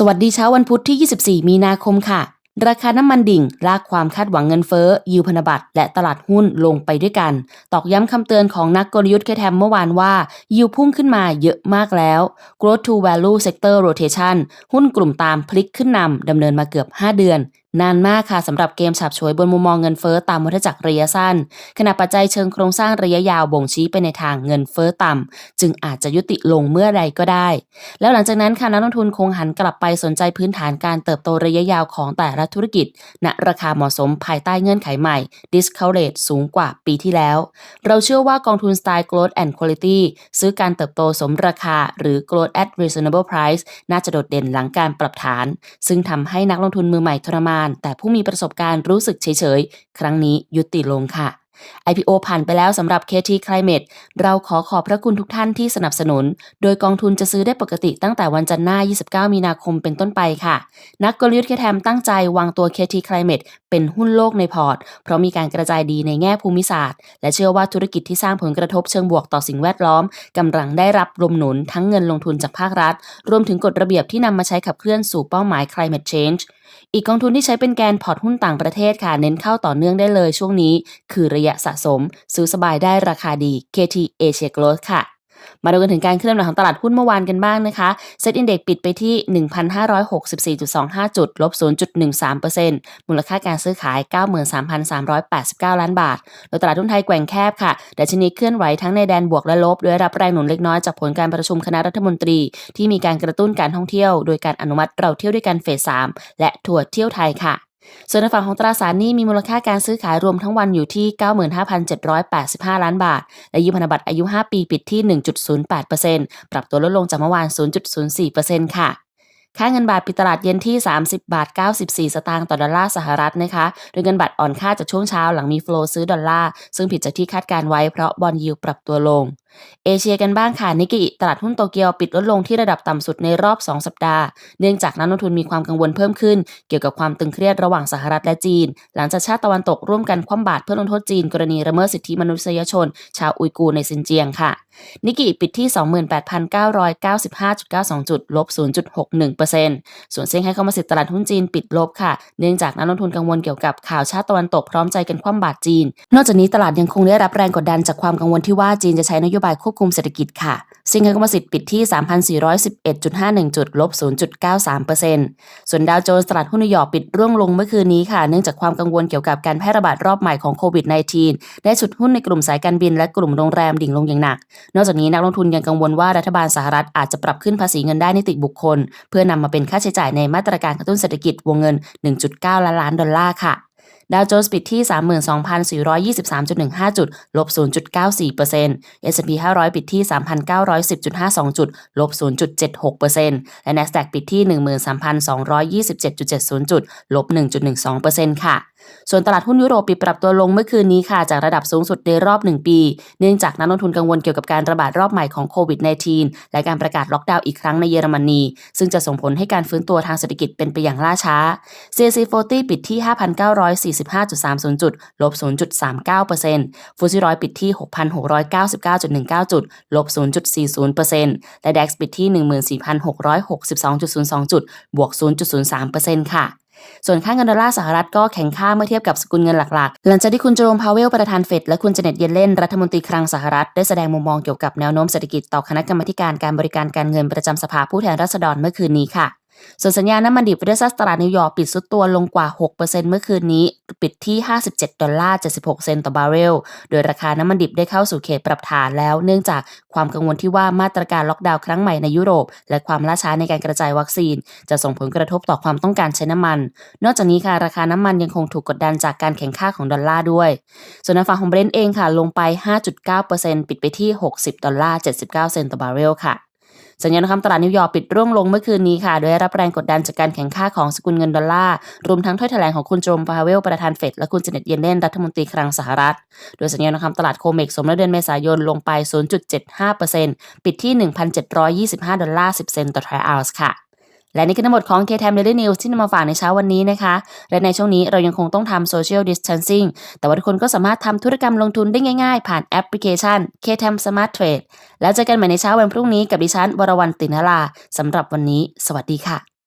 สวัสดีเช้าวันพุธที่ 24 มีนาคมค่ะ ราคาน้ำมันดิ่งลากความคาดหวังเงินเฟ้อ ยิวพันธบัตรและตลาดหุ้นลงไปด้วยกัน ตอกย้ำคำเตือนของนักกลยุทธ์แคแทมเมื่อวานว่า ยิวพุ่งขึ้นมาเยอะมากแล้ว growth to value sector rotation หุ้นกลุ่มตามพลิกขึ้นนำดำเนินมาเกือบ 5 เดือนนานมากค่ะสำหรับเกมฉับฉวยบนมุมมองเงินเฟ้อตามวัฏจักรระยะสั้น ขณะปัจจัยเชิงโครงสร้างระยะยาวบ่งชี้ไปในทางเงินเฟ้อต่ำ จึงอาจจะยุติลงเมื่อใดก็ได้ แล้วหลังจากนั้นค่ะนักลงทุนคงหันกลับไปสนใจพื้นฐานการเติบโตระยะยาวของแต่ละธุรกิจ ณราคาเหมาะสมภายใต้เงื่อนไขใหม่ discount rate สูงกว่าปีที่แล้ว เราเชื่อว่ากองทุนสไตล์ growth and quality ซื้อการเติบโตสมราคา หรือ growth at reasonable price น่าจะโดดเด่นหลังการปรับฐาน ซึ่งทำให้นักลงทุนมือใหม่ทรมานแต่ผู้มีประสบการณ์รู้สึกเฉยๆ ครั้งนี้ยุติลงค่ะ IPO ผ่านไปแล้วสำหรับ KT Climate เราขอขอบพระคุณทุกท่านที่สนับสนุน โดยกองทุนจะซื้อได้ปกติตั้งแต่วันจันทร์หน้า 29 มีนาคมเป็นต้นไปค่ะ นักกลยุทธ์แคแทมตั้งใจวางตัว KT Climate เป็นหุ้นโลกในพอร์ต เพราะมีการกระจายดีในแง่ภูมิศาสตร์ และเชื่อว่าธุรกิจที่สร้างผลกระทบเชิงบวกต่อสิ่งแวดล้อมกำลังได้รับลมหนุนทั้งเงินลงทุนจากภาครัฐ รวมถึงกฎระเบียบที่นำมาใช้ขับเคลื่อนสู่เป้าหมาย climate change อีกกองทุนที่ใช้เป็นแกนพอร์ตหุ้นต่างประเทศค่ะ เน้นเข้าต่อเนื่องได้เลยช่วงนี้ คือระยะสะสม ซื้อสบายได้ราคาดี KT Asia Growth ค่ะ มาดูกันถึงการเคลื่อนไหวของตลาดหุ้นเมื่อวานกันบ้างนะคะเซ็ตอินเด็กปิดไปที่ 1,564.25 จุด ลบ 0.13%มูลค่าการซื้อขาย 93,389 ล้านบาท โดยตลาดหุ้นไทยแกว่งแคบค่ะดัชนีเคลื่อนไหวทั้งในแดนบวกและลบโดยรับแรงหนุนเล็กน้อยจากผลการประชุมคณะรัฐมนตรี ที่มีการกระตุ้นการท่องเที่ยว โดยการอนุมัติเราเที่ยวด้วยกันเฟส 3 และทัวร์เที่ยวไทยค่ะ ส่วนในฝั่งของตราสารหนี้มีมูลค่าการซื้อขายรวมทั้งวันอยู่ที่ 95,785 ล้านบาท และยิวพันธบัตรอายุ 5 ปีปิดที่ 1.08%ปรับตัวลดลงจากเมื่อวาน 0.04%ค่ะ ค่าเงินบาทปิดตลาดเย็นที่ 30 บาท 94 สตางค์ต่อดอลลาร์สหรัฐนะคะ โดยเงินบาทอ่อนค่าจากช่วงเช้าหลังมีโฟลว์ซื้อดอลลาร์ ซึ่งผิดจากที่คาดการไว้เพราะบอลยิวปรับตัวลงเอเชียกันบ้างค่ะ นิกเกิตลาดหุ้นโตเกียวปิดลดลงที่ระดับต่ำสุดในรอบ 2 สัปดาห์ เนื่องจากนักลงทุนมีความกังวลเพิ่มขึ้น เกี่ยวกับความตึงเครียดระหว่างสหรัฐและจีน หลังจากชาติตะวันตกร่วมกันคว่ำบาตรเพื่อลงโทษจีน กรณีละเมิดสิทธิมนุษยชน ชาวอุยกูในซินเจียงค่ะ นิกเกิปิดที่ 28,995.92 จุดลบ 0.61%ส่วนเซี่ยงไฮ้คอมโพสิตตลาดหุ้นจีนปิดลบค่ะ เนื่องจากนักลงทุนกังวลเกี่ยวกับข่าวชาติตะวันตกพร้อมใจกันคว่ำบาตรจีน นอกจากนี้ตลาดยังคงได้รับแรงกดดันจากความกังวลที่ว่าจีนจะใช้นโยบายควบคุมเศรษฐกิจค่ะ ซิงเกิลคอมโพสิตปิดที่ 3,411.51 จุดลบ 0.93%ส่วนดาวโจนส์ตลาดหุ้นนิวยอร์กปิดร่วงลงเมื่อคืนนี้ค่ะ เนื่องจากความกังวลเกี่ยวกับการแพร่ระบาดรอบใหม่ของโควิด -19 ได้ฉุดหุ้นในกลุ่มสายการบินและกลุ่มโรงแรมดิ่งลงอย่างหนัก นอกจากนี้นักลงทุนยังกังวลว่ารัฐบาลสหรัฐอาจจะปรับขึ้นภาษีเงินได้นิติบุคคล เพื่อนำมาเป็นค่าใช้จ่ายในมาตรการกระตุ้นเศรษฐกิจวงเงิน 1.9 ล้านล้านดอลลาร์ค่ะ ดาวโจนส์ปิดที่ 32,423.15 จุด ลบ 0.94% S&P 500 ปิดที่ 3,910.52 จุด ลบ 0.76%และ NASDAQ ปิดที่ 13,227.70 จุด ลบ 1.12%ค่ะส่วนตลาดหุ้นยุโรปปิดปรับตัวลงเมื่อคืนนี้ค่ะ จากระดับสูงสุดในรอบ 1 ปี เนื่องจากนักลงทุนกังวลเกี่ยวกับการระบาดรอบใหม่ของโควิด -19 และการประกาศล็อกดาวน์อีกครั้งในเยอรมนี ซึ่งจะส่งผลให้การฟื้นตัวทางเศรษฐกิจเป็นไปอย่างล่าช้า CAC 40 ปิดที่5,945.30 จุด ลบ 0.39%ฟูจิร้อยปิดที่ 6,699.19 จุด ลบ 0.40%และ DAX ปิดที่ 14,662.02 จุด บวก 0.03%ค่ะส่วนค่าเงินดอลลาร์สหรัฐก็แข็งค่าเมื่อเทียบกับสกุลเงินหลักๆ หลังจากที่คุณโจมพาเวลประธานเฟดและคุณเจเน็ตเยเลนรัฐมนตรีคลังสหรัฐได้แสดงมุมมองเกี่ยวกับแนวโน้มเศรษฐกิจต่อคณะกรรมการการบริการการเงินประจำสภาผู้แทนราษฎรเมื่อคืนนี้ค่ะ ส่วนสัญญาณน้ำมันดิบเวสซัสตลาดนิวยอร์กปิดสุดตัวลงกว่า 6%เมื่อคืนนี้ ปิดที่ 57 ดอลลาร์ 76 เซนต์ต่อบาร์เรล โดยราคาน้ำมันดิบได้เข้าสู่เขตปรับฐานแล้ว เนื่องจากความกังวลที่ว่ามาตรการล็อกดาวน์ครั้งใหม่ในยุโรป และความล่าช้าในการกระจายวัคซีน จะส่งผลกระทบต่อความต้องการใช้น้ำมัน นอกจากนี้ค่ะราคาน้ำมันยังคงถูกกดดันจากการแข่งข้าของดอลลาร์ด้วย ส่วนในฝั่งของเบรนท์เองค่ะลงไป 5.9%ปิดไปที่ 60 ดอลลาร์ 79 เซนต์ต่อบาร์เรลค่ะ สัญญาณทองคำตลาดนิวยอร์กปิดร่วงลงเมื่อคืนนี้ค่ะ โดยรับแรงกดดันจากการแข่งข้าของสกุลเงินดอลลาร์ รวมทั้งถ้อยแถลงของคุณโจมพาเวลประธานเฟดและคุณเจเน็ตเยนเลนรัฐมนตรีคลังสหรัฐ โดยสัญญาณทองคำตลาดโคเมกสมรเดือนเมษายนลงไป 0.75%ปิดที่ 1,725 ดอลลาร์ 10 เซนต์ต่อทรัลล์ค่ะ และนี่คือทั้งหมดของ K-Time Daily News ที่นำมาฝากในเช้าวันนี้นะคะ และในช่วงนี้เรายังคงต้องทำ Social Distancing แต่ว่าทุกคนก็สามารถทำธุรกรรมลงทุนได้ง่ายๆ ผ่านแอปพลิเคชัน K-Time Smart Trade แล้วเจอกันใหม่ในเช้าวันพรุ่งนี้กับดิฉันวรวรรณตินลาสำหรับวันนี้ สวัสดีค่ะ